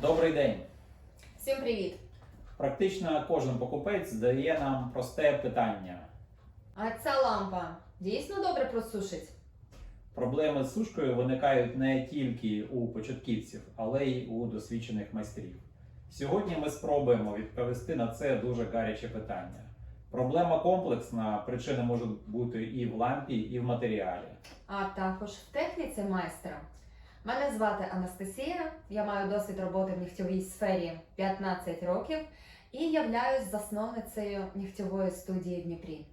Добрий день! Всім привіт! Практично кожен покупець задає нам просте питання. А ця лампа дійсно добре просушить? Проблеми з сушкою виникають не тільки у початківців, але й у досвідчених майстрів. Сьогодні ми спробуємо відповісти на це дуже гаряче питання. Проблема комплексна, причини можуть бути і в лампі, і в матеріалі. А також в техніці майстра. Мене звати Анастасія, я маю досвід роботи в нігтьовій сфері 15 років і являюсь засновницею нігтьової студії в Дніпрі.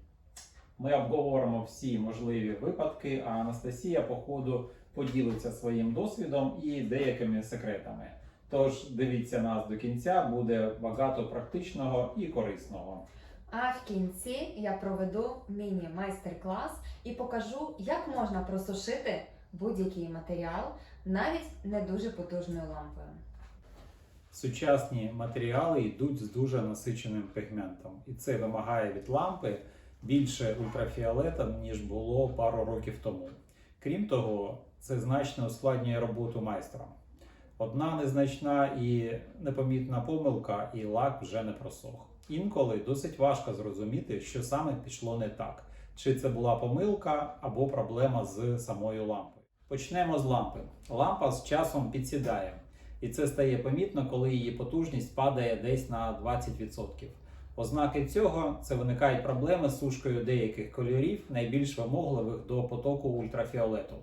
Ми обговоримо всі можливі випадки, а Анастасія, по ходу, поділиться своїм досвідом і деякими секретами. Тож дивіться нас до кінця, буде багато практичного і корисного. А в кінці я проведу міні-майстер-клас і покажу, як можна просушити будь-який матеріал навіть не дуже потужною лампою. Сучасні матеріали йдуть з дуже насиченим пігментом, і це вимагає від лампи більше ультрафіолета, ніж було пару років тому. Крім того, це значно ускладнює роботу майстра. Одна незначна і непомітна помилка, і лак вже не просох. Інколи досить важко зрозуміти, що саме пішло не так, чи це була помилка або проблема з самою лампою. Почнемо з лампи. Лампа з часом підсідає. І це стає помітно, коли її потужність падає десь на 20%. Ознаки цього це виникають проблеми з сушкою деяких кольорів, найбільш вимогливих до потоку ультрафіолету.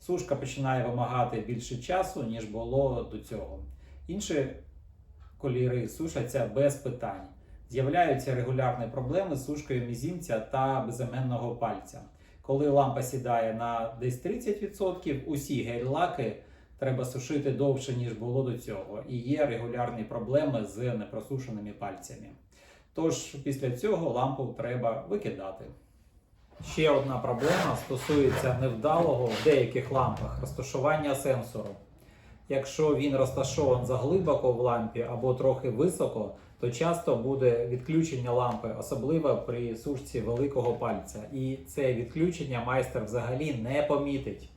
Сушка починає вимагати більше часу, ніж було до цього. Інші кольори сушаться без питань. З'являються регулярні проблеми з сушкою мізінця та безіменного пальця. Коли лампа сідає на десь 30%, усі гель-лаки треба сушити довше, ніж було до цього, і є регулярні проблеми з непросушеними пальцями. Тож після цього лампу треба викидати. Ще одна проблема стосується невдалого в деяких лампах розташування сенсору. Якщо він розташований заглибоко в лампі або трохи високо, то часто буде відключення лампи, особливо при сушці великого пальця. І це відключення майстер взагалі не помітить.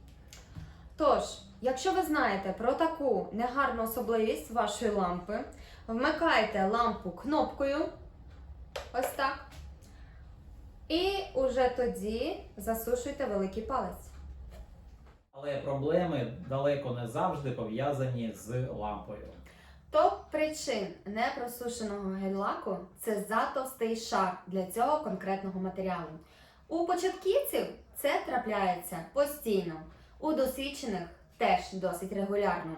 Тож, якщо ви знаєте про таку негарну особливість вашої лампи, вмикайте лампу кнопкою. Ось так. І уже тоді засушуйте великий палець. Але проблеми далеко не завжди пов'язані з лампою. Топ причин непросушеного гель-лаку – це затовстий шар для цього конкретного матеріалу. У початківців це трапляється постійно, у досвідчених теж досить регулярно.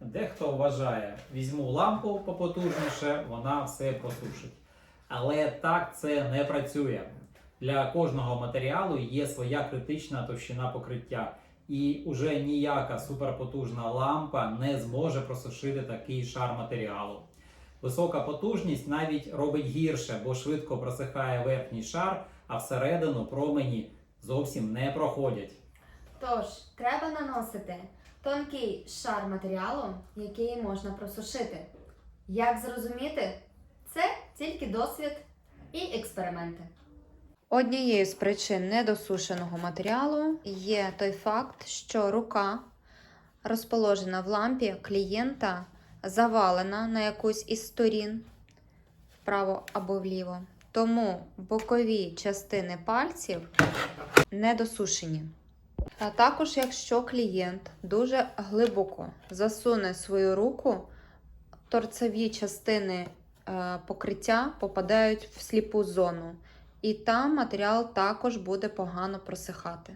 Дехто вважає, візьму лампу попотужніше, вона все просушить. Але так це не працює. Для кожного матеріалу є своя критична товщина покриття, і уже ніяка суперпотужна лампа не зможе просушити такий шар матеріалу. Висока потужність навіть робить гірше, бо швидко просихає верхній шар, а всередину промені зовсім не проходять. Тож, треба наносити тонкий шар матеріалу, який можна просушити. Як зрозуміти? Це тільки досвід і експерименти. Однією з причин недосушеного матеріалу є той факт, що рука, розположена в лампі клієнта, завалена на якусь із сторін вправо або вліво. Тому бокові частини пальців недосушені. А також, якщо клієнт дуже глибоко засуне свою руку, торцеві частини е, покриття попадають в сліпу зону, і там матеріал також буде погано просихати.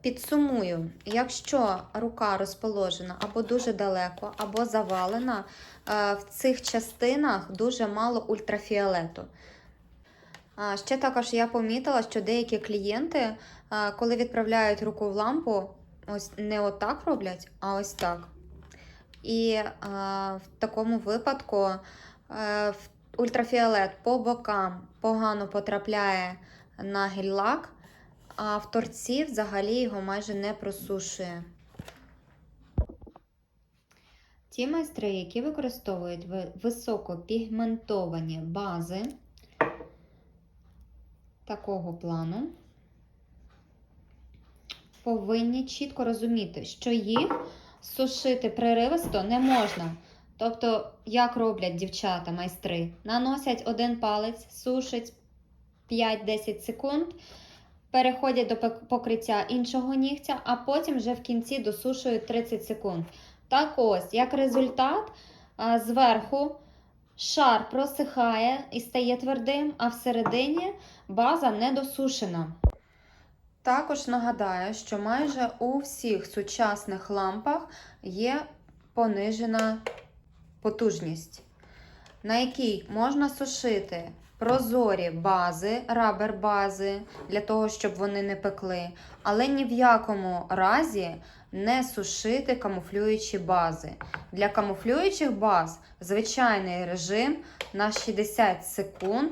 Підсумую, якщо рука розположена або дуже далеко, або завалена, е, в цих частинах дуже мало ультрафіолету. Ще також я помітила, що деякі клієнти, коли відправляють руку в лампу, ось не отак роблять, а ось так. І в такому випадку е, в- ультрафіолет по бокам погано потрапляє на гель-лак, а в торці взагалі його майже не просушує. Ті майстри, які використовують високопігментовані бази, такого плану повинні чітко розуміти, що їх сушити приривисто не можна. Тобто, як роблять дівчата майстри, наносять один палець, сушать 5-10 секунд, переходять до покриття іншого нігтя, а потім вже в кінці досушують 30 секунд. Так ось, як результат, зверху шар просихає і стає твердим, а всередині база не досушена. Також нагадаю, що майже у всіх сучасних лампах є понижена потужність, на якій можна сушити прозорі бази, рабер бази, для того, щоб вони не пекли, але ні в якому разі не сушити камуфлюючі бази. Для камуфлюючих баз звичайний режим на 60 секунд.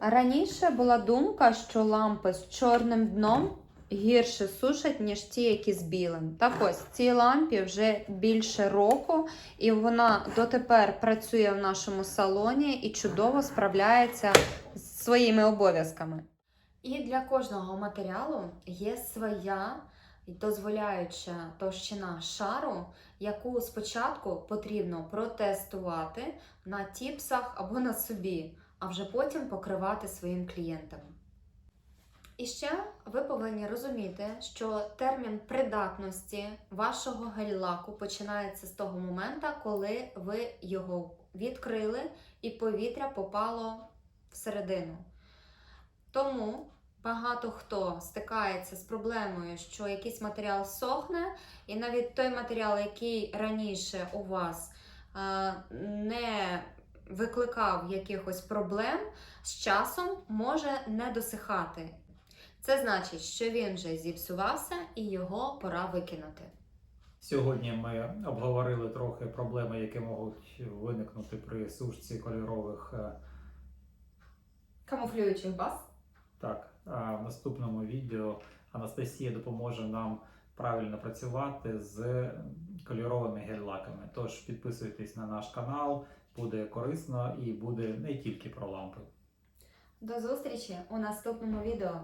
Раніше була думка, що лампи з чорним дном гірше сушать, ніж ті, які з білим. Так ось цій лампі вже більше року, і вона дотепер працює в нашому салоні і чудово справляється з своїми обов'язками. І для кожного матеріалу є своя дозволяюча товщина шару, яку спочатку потрібно протестувати на тіпсах або на собі, а вже потім покривати своїм клієнтам. І ще ви повинні розуміти, що термін придатності вашого гель-лаку починається з того моменту, коли ви його відкрили і повітря попало всередину. Тому багато хто стикається з проблемою, що якийсь матеріал сохне, і навіть той матеріал, який раніше у вас е, не викликав якихось проблем, з часом може не досихати. Це значить, що він вже зіпсувався і його пора викинути. Сьогодні ми обговорили трохи проблеми, які можуть виникнути при сушці кольорових. е, Камуфлюючих баз. Так, а в наступному відео Анастасія допоможе нам правильно працювати з кольоровими гель-лаками. Тож підписуйтесь на наш канал, буде корисно і буде не тільки про лампи. До зустрічі у наступному відео.